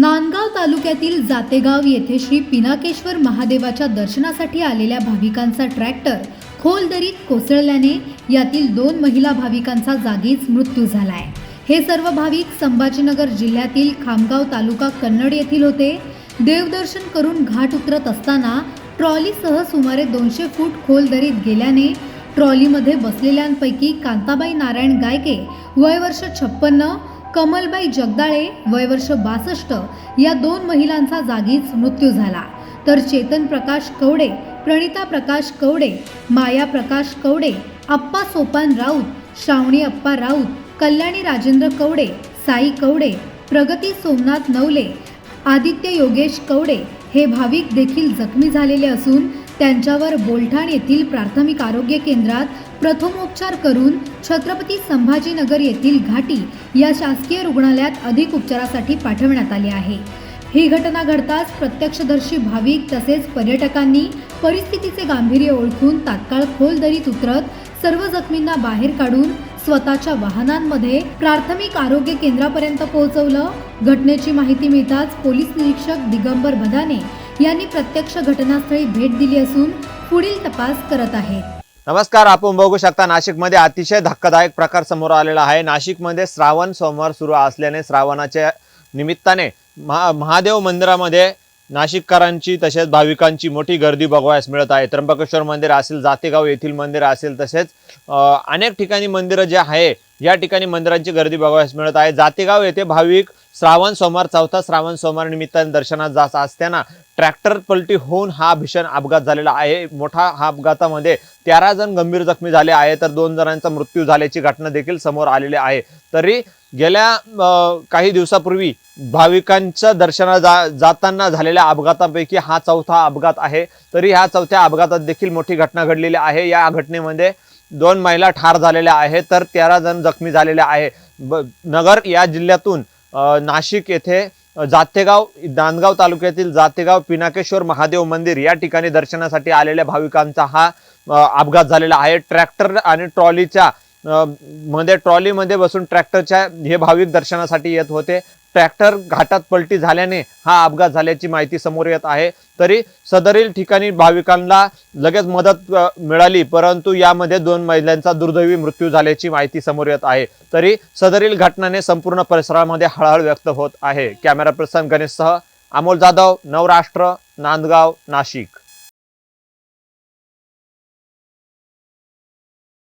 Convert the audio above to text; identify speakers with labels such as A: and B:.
A: नांदगाव तालुक्यातील जातेगाव येथे श्री पिनाकेश्वर महादेवाच्या दर्शनासाठी आलेल्या भाविकांचा ट्रॅक्टर खोल दरीत कोसळल्याने यातील दोन महिला भाविकांचा जागीच मृत्यू झालाय. हे सर्व भाविक संभाजीनगर जिल्ह्यातील खामगाव तालुका कन्नड येथील होते. देवदर्शन करून घाट उतरत असताना ट्रॉलीसह सुमारे दोनशे फूट खोल दरीत गेल्याने ट्रॉलीमध्ये बसलेल्यांपैकी कांताबाई नारायण गायके वय वर्ष छप्पन्न कमलबाई जगदाळे वय वर्ष बासष्ट या दोन महिलांचा जागीच मृत्यू झाला. तर चेतन प्रकाश कवडे प्रणिता प्रकाश कवडे माया प्रकाश कवडे अप्पा सोपान राऊत श्रावणी अप्पा राऊत कल्याणी राजेंद्र कवडे साई कवडे प्रगती सोमनाथ नवले आदित्य योगेश कवडे हे भाविक देखील जखमी झालेले असून त्यांच्यावर बोलठाण येथील प्राथमिक आरोग्य केंद्रात प्रथमोपचार करून छत्रपती संभाजीनगर येथील घाटी या शासकीय रुग्णालयात अधिक उपचारासाठी पाठवण्यात आले आहे. ही घटना घडताच प्रत्यक्षदर्शी भाविक तसेच पर्यटकांनी परिस्थितीचे गांभीर्य ओळखून तात्काळ खोल दरीत उतरत सर्व जखमींना बाहेर काढून स्वतःच्या वाहनांमध्ये प्राथमिक आरोग्य केंद्रापर्यंत पोहोचवलं. घटनेची माहिती मिळताच पोलीस निरीक्षक दिगंबर भदाने यांनी प्रत्यक्ष घटनास्थळी भेट दिली असून पुढील तपास करत आहेत.
B: नमस्कार आपण बघू शकता नाशिकमध्ये अतिशय धक्कादायक प्रकार समोर आलेला आहे. नाशिकमध्ये श्रावण सोमवार सुरू असल्याने श्रावणाच्या निमित्ताने महा महादेव मंदिरामध्ये नाशिककरांची तसेच भाविकांची मोठी गर्दी बघावयास मिळत आहे. त्र्यंबकेश्वर मंदिर असेल जातेगाव येथील मंदिर असेल तसेच अनेक ठिकाणी मंदिरं जे आहे या ठिकाणी मंदिरांची गर्दी बघावयास मिळत आहे. जातेगाव येथे भाविक श्रावण सोमवार चौथा श्रावण सोमवार निमित्ताने दर्शनात जात असताना ट्रॅक्टर पलटी होऊन हा भीषण अपघात झालेला आहे. मोठा हा अपघातामध्ये तेरा जण गंभीर जखमी झाले आहे तर दोन जणांचा मृत्यू झाल्याची घटना देखील समोर आलेली आहे. तरी गेल्या काही दिवसापूर्वी भाविकांच्या दर्शना जा जाताना झालेल्या अपघातापैकी हा चौथा अपघात आहे. तरी ह्या चौथ्या अपघातात देखील मोठी घटना घडलेली आहे. या घटनेमध्ये दोन महिला ठार झालेल्या आहेत तर तेरा जण जखमी झालेले आहे. ब नगर या जिल्ह्यातून नाशिक येथे जातेगाव नांदगाव तालुक्यातील जातेगाव पिनाकेश्वर महादेव मंदिर या ठिकाणी दर्शनासाठी आलेल्या भाविकांचा हा अपघात झालेला आहे. ट्रॅक्टर आणि ट्रॉलीच्या मध्ये ट्रॉलीमध्ये बसून ट्रॅक्टरच्या हे भाविक दर्शनासाठी येत होते. ट्रॅक्टर घाटात पलटी झाल्याने हा अपघात झाल्याची माहिती समोर येत आहे. तरी सदरील ठिकाणी भाविकांना लगेच मदत मिळाली परंतु यामध्ये दोन महिलांचा दुर्दैवी मृत्यू झाल्याची माहिती समोर येत आहे. तरी सदरील घटनाने संपूर्ण परिसरामध्ये हळहळ व्यक्त होत आहे. कॅमेरा पर्सन गणेशसह अमोल जाधव नवराष्ट्र नांदगाव नाशिक.